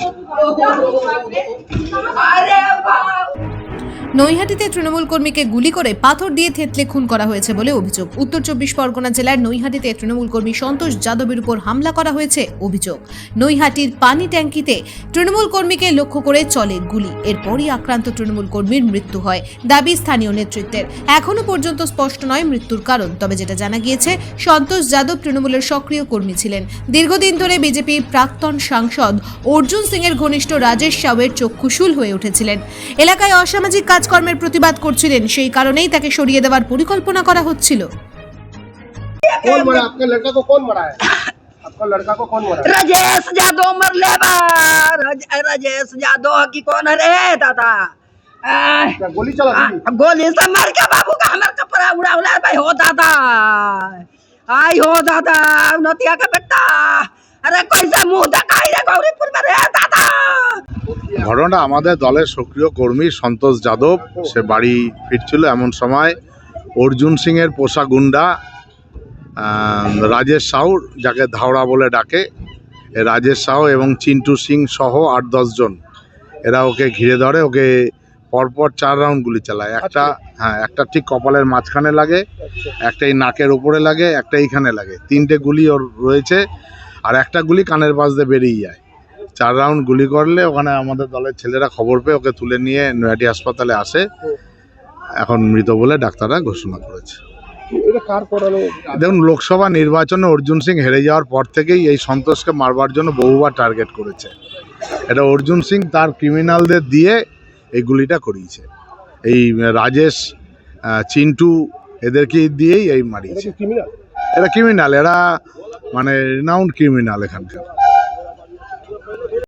哦，好的。好的。নৈহাটিতে তৃণমূল কর্মীকে গুলি করে পাথর দিয়ে থেতলে খুন করা হয়েছে বলে অভিযোগ। উত্তর চব্বিশ পরগনা জেলার নৈহাটিতে তৃণমূল কর্মী সন্তোষ যাদবের উপর হামলা করা হয়েছে অভিযোগ। নৈহাটির পানি ট্যাঙ্কিতে তৃণমূল কর্মীকে লক্ষ্য করে চলে গুলি। এরপরই আক্রান্ত তৃণমূল কর্মীর মৃত্যু হয় দাবি স্থানীয় নেতৃত্বের। এখনও পর্যন্ত স্পষ্ট নয় মৃত্যুর কারণ, তবে যেটা জানা গিয়েছে, সন্তোষ যাদব তৃণমূলের সক্রিয় কর্মী ছিলেন। দীর্ঘদিন ধরে বিজেপি প্রাক্তন সাংসদ অর্জুন সিং এর ঘনিষ্ঠ রাজেশ সাউয়ের চক্ষুশূল হয়ে উঠেছিলেন। এলাকায় অসামাজিক কাজকর্মের প্রতিবাদ করছিলেন সেই কারণেই তাকে সরিয়ে দেওয়ার পরিকল্পনা করা হচ্ছিল कौन मरा आपका लड़का को कौन मरा है आपका लड़का को कौन मरा है राजेश यादव मरले बा राज, राजेश यादव की कौन है रे दादा आह, क्या गोली चला आ, थी गोली से मार के बाबू का हमार कपड़ा उड़ा उड़ा भाई हो दादा आई हो दादा नतिया का बेटा अरे कैसा मुंह दिखाई रे गौरीपुर में रे दादा ঘটনাটা আমাদের দলের সক্রিয় কর্মী সন্তোষ যাদব, সে বাড়ি ফিরছিল এমন সময়। অর্জুন সিং এর পোষা গুন্ডা রাজেশ সাউ যাকে ধাওড়া বলে ডাকে রাজেশ সাউ এবং চিন্টু সিং সহ আট জন। এরা ওকে ঘিরে ধরে, ওকে পরপর চার রাউন্ড গুলি চালায়। একটা হ্যাঁ একটা ঠিক কপালের মাঝখানে লাগে একটা এই নাকের উপরে লাগে একটা এইখানে লাগে। তিনটে গুলি ওর রয়েছে, আর একটা গুলি কানের পাশ দিয়ে বেরিয়ে যায়। চার রাউন্ড গুলি করলে ওখানে আমাদের দলের ছেলেরা খবর পেয়ে ওকে তুলে নিয়ে নৈহাটি হাসপাতালে আসে। এখন মৃত বলে ডাক্তাররা ঘোষণা করেছে। দেখুন লোকসভা নির্বাচনে অর্জুন সিং হেরে যাওয়ার পর থেকেই এই সন্তোষকে মারবার জন্য বহুবার টার্গেট করেছে। এটা অর্জুন সিং তার ক্রিমিনালদের দিয়ে এই গুলিটা করিয়েছে। এই রাজেশ চিন্টু এদেরকে দিয়েই এই মারিয়েছে। এরা ক্রিমিনাল এরা মানে রিনাউন্ড ক্রিমিনাল এখানকার।